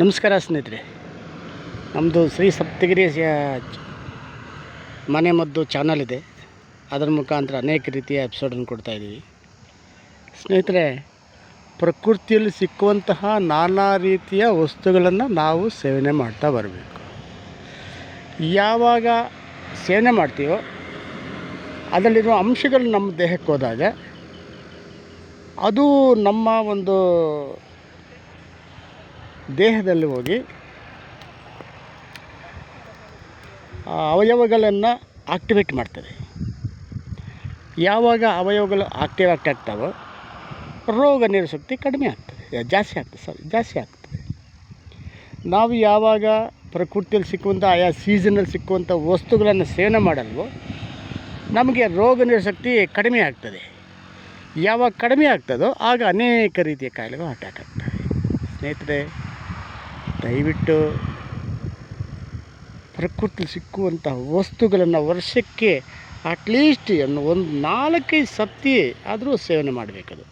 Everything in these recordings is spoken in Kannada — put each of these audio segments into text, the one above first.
ನಮಸ್ಕಾರ ಸ್ನೇಹಿತರೆ. ನಮ್ಮದು ಶ್ರೀ ಸಪ್ತಗಿರಿ ಮನೆ ಮದ್ದು ಚಾನಲ್ ಇದೆ. ಅದರ ಮುಖಾಂತರ ಅನೇಕ ರೀತಿಯ ಎಪಿಸೋಡನ್ನು ಕೊಡ್ತಾಯಿದ್ದೀವಿ ಸ್ನೇಹಿತರೆ, ಪ್ರಕೃತಿಯಲ್ಲಿ ಸಿಕ್ಕುವಂತಹ ನಾನಾ ರೀತಿಯ ವಸ್ತುಗಳನ್ನು ನಾವು ಸೇವನೆ ಮಾಡ್ತಾ ಬರಬೇಕು. ಯಾವಾಗ ಸೇವನೆ ಮಾಡ್ತೀವೋ, ಅದರಲ್ಲಿರುವ ಅಂಶಗಳು ನಮ್ಮ ದೇಹಕ್ಕೆ ಹೋದಾಗ, ಅದು ನಮ್ಮ ಒಂದು ದೇಹದಲ್ಲಿ ಹೋಗಿ ಅವಯವಗಳನ್ನು ಆಕ್ಟಿವೇಟ್ ಮಾಡ್ತದೆ. ಯಾವಾಗ ಅವಯವಗಳು ಆಕ್ಟಿವೇಟ್ ಆಗ್ತಾವೋ ರೋಗ ನಿರಸಕ್ತಿ ಕಡಿಮೆ ಆಗ್ತದೆ. ಜಾಸ್ತಿ ಆಗ್ತದೆ ಸಾರಿ ಜಾಸ್ತಿ ಆಗ್ತದೆ. ನಾವು ಯಾವಾಗ ಪ್ರಕೃತಿಯಲ್ಲಿ ಸಿಕ್ಕುವಂಥ ಆಯಾ ಸೀಸನಲ್ಲಿ ಸಿಕ್ಕುವಂಥ ವಸ್ತುಗಳನ್ನು ಸೇವನೆ ಮಾಡಲ್ವೋ ನಮಗೆ ರೋಗ ನಿರಸಕ್ತಿ ಕಡಿಮೆ ಆಗ್ತದೆ. ಯಾವಾಗ ಕಡಿಮೆ ಆಗ್ತದೋ ಆಗ ಅನೇಕ ರೀತಿಯ ಕಾಯಿಲೆಗಳು ಅಟ್ಯಾಕ್ ಆಗ್ತವೆ. ಸ್ನೇಹಿತರೆ ದಯವಿಟ್ಟು ಪ್ರಕೃತಿ ಸಿಕ್ಕುವಂಥ ವಸ್ತುಗಳನ್ನು ವರ್ಷಕ್ಕೆ ಅಟ್ಲೀಸ್ಟ್ ಒಂದು ನಾಲ್ಕೈದು ಸತಿ ಆದರೂ ಸೇವನೆ ಮಾಡಬೇಕದು.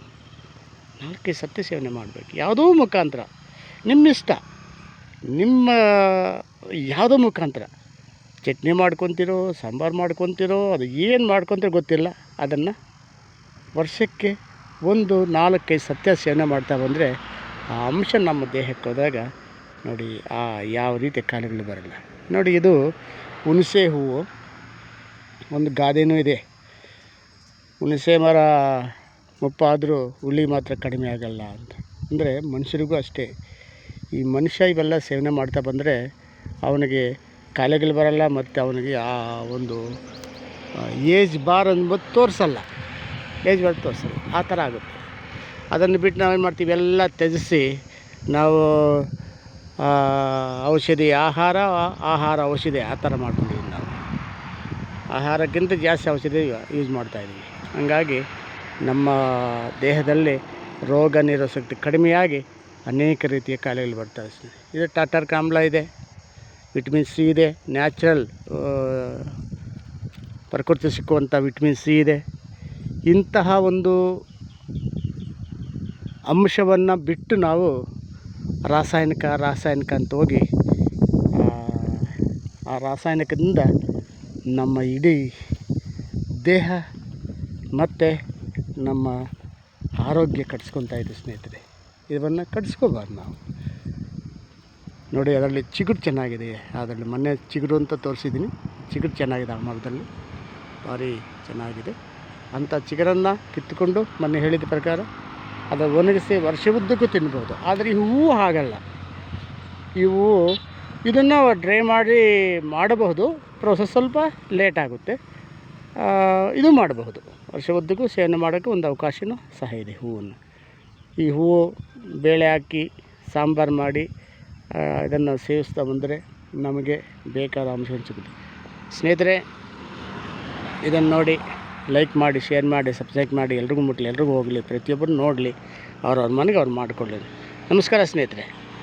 ನಾಲ್ಕೈದು ಸತಿ ಸೇವನೆ ಮಾಡಬೇಕು. ಯಾವುದೋ ಮುಖಾಂತರ. ನಿಮ್ಮಿಷ್ಟ. ನಿಮ್ಮ ಯಾವುದೋ ಮುಖಾಂತರ. ಚಟ್ನಿ ಮಾಡ್ಕೊತಿರೋ, ಸಾಂಬಾರು ಮಾಡ್ಕೊತಿರೋ, ಅದು ಏನು ಮಾಡ್ಕೊತಿರೋ ಗೊತ್ತಿಲ್ಲ. ಅದನ್ನು ವರ್ಷಕ್ಕೆ ಒಂದು ನಾಲ್ಕೈದು ಸತ್ಯ ಸೇವನೆ ಮಾಡ್ತಾ ಬಂದರೆ ಆ ಅಂಶ ನಮ್ಮ ದೇಹಕ್ಕೆ ಹೋದಾಗ ನೋಡಿ, ಆ ಯಾವ ರೀತಿ ಕಾಯಿಲೆಗಳು ಬರಲ್ಲ. ನೋಡಿ, ಇದು ಹುಣಸೆ ಹೂವು. ಒಂದು ಗಾದೆನೂ ಇದೆ. ಹುಣಸೆ ಮರ ಮುಪ್ಪಾದರೂ ಹುಳಿ ಮಾತ್ರ ಕಡಿಮೆ ಆಗಲ್ಲ ಅಂತ. ಅಂದರೆ ಮನುಷ್ಯರಿಗೂ ಅಷ್ಟೇ. ಈ ಮನುಷ್ಯ ಇವೆಲ್ಲ ಸೇವನೆ ಮಾಡ್ತಾ ಬಂದರೆ ಅವನಿಗೆ ಕಾಯಿಲೆಗಳು ಬರಲ್ಲ ಮತ್ತು ಅವನಿಗೆ ಆ ಒಂದು ಏಜ್ ಬಾರ್ ಅಂದ್ಬಿಟ್ಟು ತೋರಿಸಲ್ಲ. Age bar ತೋರಿಸಲ್ಲ. ಆ ಥರ ಆಗುತ್ತೆ. ಅದನ್ನು ಬಿಟ್ಟು ನಾವೇನು ಮಾಡ್ತೀವಿ? ಎಲ್ಲ ತ್ಯಜಿಸಿ ನಾವು ಔಷಧಿ ಆಹಾರ ಆಹಾರ ಔಷಧಿ ಆ ಥರ ಮಾಡ್ಕೊಂಡಿದ್ದೀವಿ ನಾವು. ಆಹಾರಕ್ಕಿಂತ ಜಾಸ್ತಿ ಔಷಧಿ ಯೂಸ್ ಮಾಡ್ತಾಯಿದ್ದೀವಿ ಹಂಗಾಗಿ ನಮ್ಮ ದೇಹದಲ್ಲಿ ರೋಗ ನಿರೋಧಶಕ್ತಿ ಕಡಿಮೆಯಾಗಿ ಅನೇಕ ರೀತಿಯ ಕಾಯಿಲೆಗಳು ಬರ್ತಾ ಇದೆ. ಇದು ಟಾಟರ್ ಆಮ್ಲ ಇದೆ, ವಿಟಮಿನ್ ಸಿ ಇದೆ, ನ್ಯಾಚುರಲ್ ಪ್ರಕೃತಿ ಸಿಕ್ಕುವಂಥ ವಿಟಮಿನ್ ಸಿ ಇದೆ. ಇಂತಹ ಒಂದು ಅಂಶವನ್ನು ಬಿಟ್ಟು ನಾವು ರಾಸಾಯನಿಕ ರಾಸಾಯನಿಕ ಅಂತ ಹೋಗಿ ಆ, ರಾಸಾಯನಿಕದಿಂದ ನಮ್ಮ ಇಡೀ ದೇಹ ಮತ್ತು ನಮ್ಮ ಆರೋಗ್ಯ ಕಟ್ಸ್ಕೊತಾ ಇದ್ದೀವಿ ಸ್ನೇಹಿತರೆ. ಇದನ್ನು ಕಟ್ಸ್ಕೋಬಾರ್ದು ನಾವು. ನೋಡಿ ಅದರಲ್ಲಿ ಚಿಗುರು ಚೆನ್ನಾಗಿದೆ. ಅದರಲ್ಲಿ ಮೊನ್ನೆ ಚಿಗುರು ಅಂತ ತೋರಿಸಿದ್ದೀನಿ. ಚಿಗುರು ಚೆನ್ನಾಗಿದೆ ಆ ಮರದಲ್ಲಿ. ಭಾರಿ ಚೆನ್ನಾಗಿದೆ. ಅಂಥ ಚಿಗುರನ್ನು ಕಿತ್ತುಕೊಂಡು ಮೊನ್ನೆ ಹೇಳಿದ ಪ್ರಕಾರ ಅದು ಒಣಗಿಸಿ ವರ್ಷವುದ್ದಕ್ಕೂ ತಿನ್ಬೋದು. ಆದರೆ ಈ ಹೂವು ಹಾಗಲ್ಲ. ಹೂವು ಇದನ್ನು ಡ್ರೈ ಮಾಡಿ ಮಾಡಬಹುದು. ಪ್ರೋಸೆಸ್ ಸ್ವಲ್ಪ ಲೇಟ್ ಆಗುತ್ತೆ. ಇದು ಮಾಡಬಹುದು. ವರ್ಷವುದ್ದಕ್ಕೂ ಸೇವನೆ ಮಾಡೋಕ್ಕೆ ಒಂದು ಅವಕಾಶವೂ ಸಹ ಇದೆ ಹೂವನ್ನು. ಈ ಹೂವು ಬೇಳೆ ಹಾಕಿ ಸಾಂಬಾರು ಮಾಡಿ ಇದನ್ನು ಸೇವಿಸ್ತಾ ಬಂದರೆ ನಮಗೆ ಬೇಕಾದ ಅಂಶ ಸಿಗುತ್ತೆ. ಸ್ನೇಹಿತರೆ, ಇದನ್ನು ನೋಡಿ ಲೈಕ್ ಮಾಡಿ ಶೇರ್ ಮಾಡಿ ಸಬ್ಸ್ಕ್ರೈಬ್ ಮಾಡಿ, ಎಲ್ರಿಗೂ ಮುಟ್ಲಿ, ಎಲ್ರಿಗೂ ಹೋಗಲಿ ಪ್ರತಿಯೊಬ್ಬರು ನೋಡಲಿ ಅವ್ರವ್ರ ಮನೆಗೆ ಅವ್ರು ಮಾಡಿಕೊಳ್ಳಿ. ನಮಸ್ಕಾರ ಸ್ನೇಹಿತರೆ.